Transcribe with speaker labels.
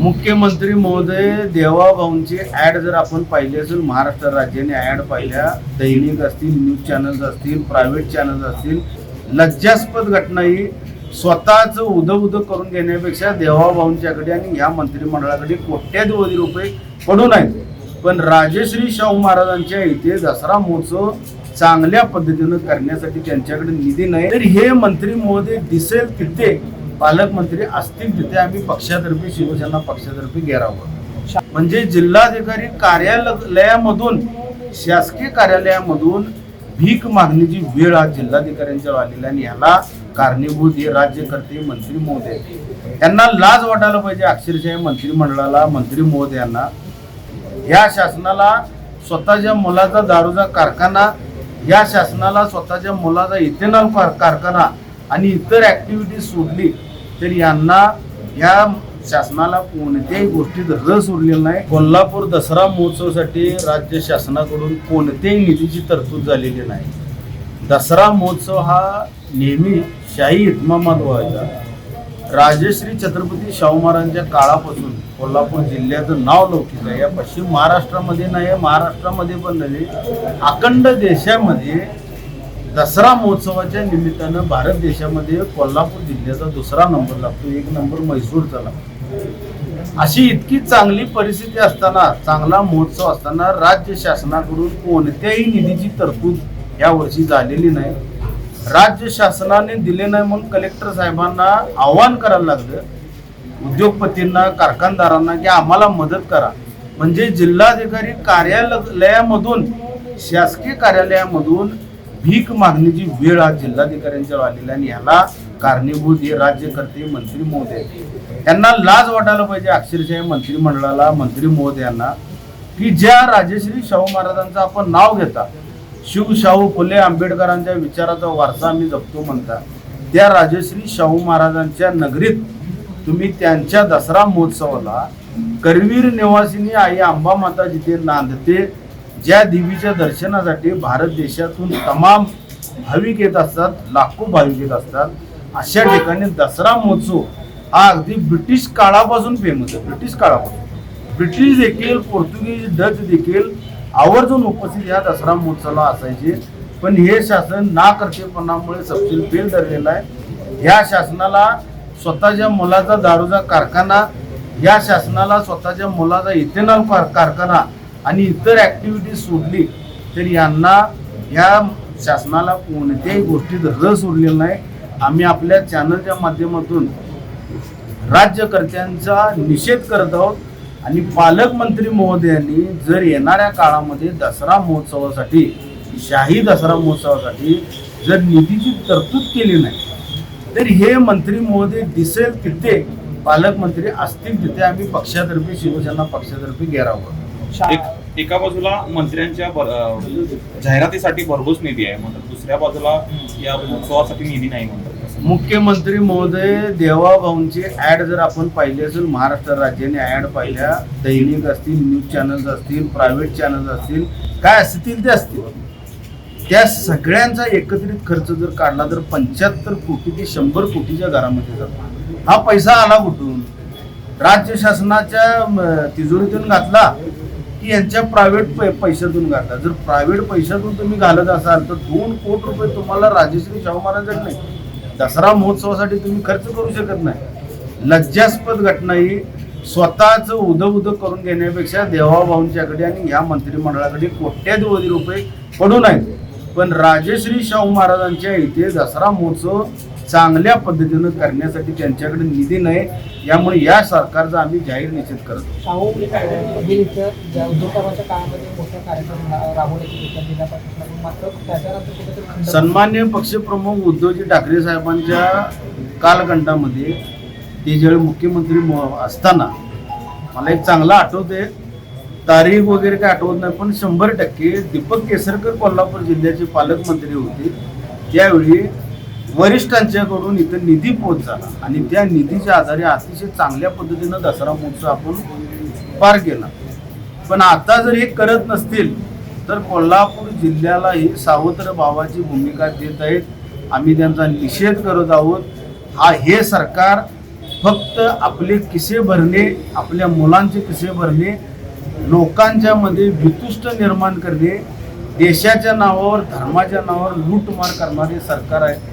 Speaker 1: मुख्यमंत्री महोदय देवाभाऊंची ऍड जर आपण पाहिली असेल महाराष्ट्र राज्याने ऍड पाहिल्या. दैनिक असतील न्यूज चॅनल्स असतील प्रायव्हेट चॅनल्स असतील. लज्जास्पद घटना ही स्वतःच उद उद करून घेण्यापेक्षा देवाभाऊंच्याकडे आणि ह्या मंत्रिमंडळाकडे कोट्याधिपती रुपये पडून आहेत पण राजश्री शाहू महाराजांच्या इथे दसरा महोत्सव चांगल्या पद्धतीनं करण्यासाठी त्यांच्याकडे निधी नाही. तर हे मंत्री महोदय दिसेल तिथे पालकमंत्री असतील तिथे आम्ही पक्षातर्फे शिवसेना पक्षातर्फे घेरावं. म्हणजे जिल्हाधिकारी कार्यालयामधून शासकीय कार्यालयामधून भीक मागणीची वेळ आज जिल्हाधिकाऱ्यांच्या आलेली आणि ह्याला कारणीभूत हे राज्यकर्ते मंत्री महोदय. यांना लाज वाटायला पाहिजे अक्षरशः मंत्रिमंडळाला मंत्री महोदयांना. या शासनाला स्वतःच्या मुलाचा दारूचा कारखाना या शासनाला स्वतःच्या मुलाचा इथेनॉल कारखाना आणि इतर ऍक्टिव्हिटीज सोडली तर यांना या शासनाला कोणत्याही गोष्टीत रस उरलेला नाही. कोल्हापूर दसरा महोत्सवासाठी राज्य शासनाकडून कोणत्याही निधीची तरतूद झालेली नाही. दसरा महोत्सव हा नेहमी शाही इतमामात व्हायचा. राजश्री छत्रपती शाहू महाराजांच्या काळापासून कोल्हापूर जिल्ह्याचं नाव लौकिक आहे. या पश्चिम महाराष्ट्रामध्ये नाही महाराष्ट्रामध्ये पण नाही अखंड देशामध्ये दसरा महोत्सवाच्या निमित्तानं भारत देशामध्ये कोल्हापूर जिल्ह्याचा दुसरा नंबर लागतो. एक नंबर म्हैसूरचा लागतो. अशी इतकी चांगली परिस्थिती असताना चांगला महोत्सव असताना राज्य शासनाकडून कोणत्याही निधीची तरतूद या वर्षी झालेली नाही. राज्य शासनाने दिले नाही म्हणून कलेक्टर साहेबांना आव्हान करायला लागलं. उद्योगपतींना कारखानदारांना की आम्हाला मदत करा. म्हणजे जिल्हाधिकारी कार्यालयामधून शासकीय कार्यालयामधून भीक मागण्याची वेळ आज जिल्हाधिकाऱ्यांच्या आलेली आणि ह्याला कारणीभूत हे राज्यकर्ते मंत्री महोदय. त्यांना लाज वाटायला पाहिजे. अक्षरशः मंत्रिमंडळाला मंत्री महोदयांना की ज्या राजश्री शाहू महाराजांचं आपण नाव घेता शिवशाहू फुले आंबेडकरांच्या विचाराचा वारसा आम्ही जपतो म्हणता त्या राजश्री शाहू महाराजांच्या नगरीत तुम्ही त्यांच्या दसरा महोत्सवाला करवीर निवासिनी आई अंबा माता जिथे नांदते ज्या देवीच्या दर्शनासाठी भारत देशातून तमाम भाविक येत असतात लाखो भाविक येत असतात अशा ठिकाणी दसरा महोत्सव हा अगदी ब्रिटिश काळापासून फेमस आहे. ब्रिटिश काळापासून. ब्रिटिश देखील पोर्तुगीज डच देखील आवर्जून उपस्थित या दसरा महोत्सवाला असायचे. पण हे शासन नाकर्तेपणामुळे करतेपणामुळे फेल धरलेला आहे. या शासनाला स्वतःच्या मुलाचा दारूचा कारखाना या शासनाला स्वतःच्या मुलाचा इथेनॉल कार- कारखाना आणि इतर ऍक्टिव्हिटी सोडली तर यांना या शासनाला कोणत्याही गोष्टीत रस उरलेला नाही. आम्ही आपल्या चॅनलच्या माध्यमातून राज्यकर्त्यांचा निषेध करत आहोत. आणि पालकमंत्री महोदयांनी जर येणाऱ्या काळामध्ये दसरा महोत्सवासाठी शाही दसरा महोत्सवासाठी जर निधीची तरतूद केली नाही तर हे मंत्री महोदय दिसेल तिथे. पालकमंत्री असतील तिथे आम्ही पक्षातर्फे शिवसेना पक्षातर्फे घेरावं
Speaker 2: एक एका बाजूला मंत्र्यांच्या जाहिरातीसाठी भरघोस निधी आहे म्हणतात. दुसऱ्या बाजूला या महोत्सवासाठी निधी नाही म्हणतात.
Speaker 1: मुख्यमंत्री महोदय देवाभाऊंची ऍड जर आपण पाहिली असेल महाराष्ट्र राज्याने ऍड पाहिल्या दैनिक असतील न्यूज चॅनल्स असतील प्रायव्हेट चॅनल्स असतील काय असतील ते असतील. त्या सगळ्यांचा एकत्रित खर्च जर काढला तर पंच्याहत्तर कोटी ते शंभर कोटीच्या घरामध्ये जातो. हा पैसा आला कुठून? राज्य शासनाच्या तिजोरीतून घातला. की यांच्या प्रायव्हेट पैशातून घालतात. जर प्रायव्हेट पैशातून तुम्ही घालत असाल तर दोन कोटी रुपये तुम्हाला राजश्री शाहू महाराजांकडे नाही. दसरा महोत्सवासाठी तुम्ही खर्च करू शकत नाही. लज्जास्पद घटना ही स्वतःच उद उद करून घेण्यापेक्षा देवाभाऊंच्याकडे आणि ह्या मंत्रिमंडळाकडे कोट्याधिपती रुपये पडून आहेत पण राजश्री शाहू महाराजांच्या इथे दसरा महोत्सव चांगल्या पद्धतीनं करण्यासाठी त्यांच्याकडे निधी नाही. यामुळे या सरकारचा आम्ही जाहीर निषेध करतो
Speaker 3: शाहू बीड इथं ज्या उद्योगाच्या काळामध्ये मोठा कार्यक्रम रा- राबवण्याची सूचना जिल्हा प्रशासनाकडून मात्र त्याच्यानंतर कुठेतरी खंड
Speaker 1: सन्मान्य पक्षप्रमुख उद्धवजी ठाकरे साहेबांच्या कालखंडामध्ये ते ज्यावेळी मुख्यमंत्री म- असताना मला एक चांगला आठवते तारीख वगैरे काय आठवत नाही पण शंभर टक्के दीपक केसरकर कोल्हापूर जिल्ह्याचे पालकमंत्री होते. त्यावेळी वरिष्ठांच्याकडून इथं निधी पोच झाला. आणि त्या निधीच्या आधारे अतिशय चांगल्या पद्धतीनं दसरा महोत्सव आपण पार केला. पण आता जर हे करत नसतील तर कोल्हापूर जिल्ह्याला ही सावत्र भावाची भूमिका देत आहेत. आम्ही त्यांचा निषेध करत आहोत. हा हे सरकार फक्त आपले किसे भरणे आपल्या मुलांचे किसे भरणे लोकांच्या मध्ये वितुष्ट निर्माण करणे देशाच्या नावावर धर्माच्या नावावर लूटमार करणारे सरकार आहे.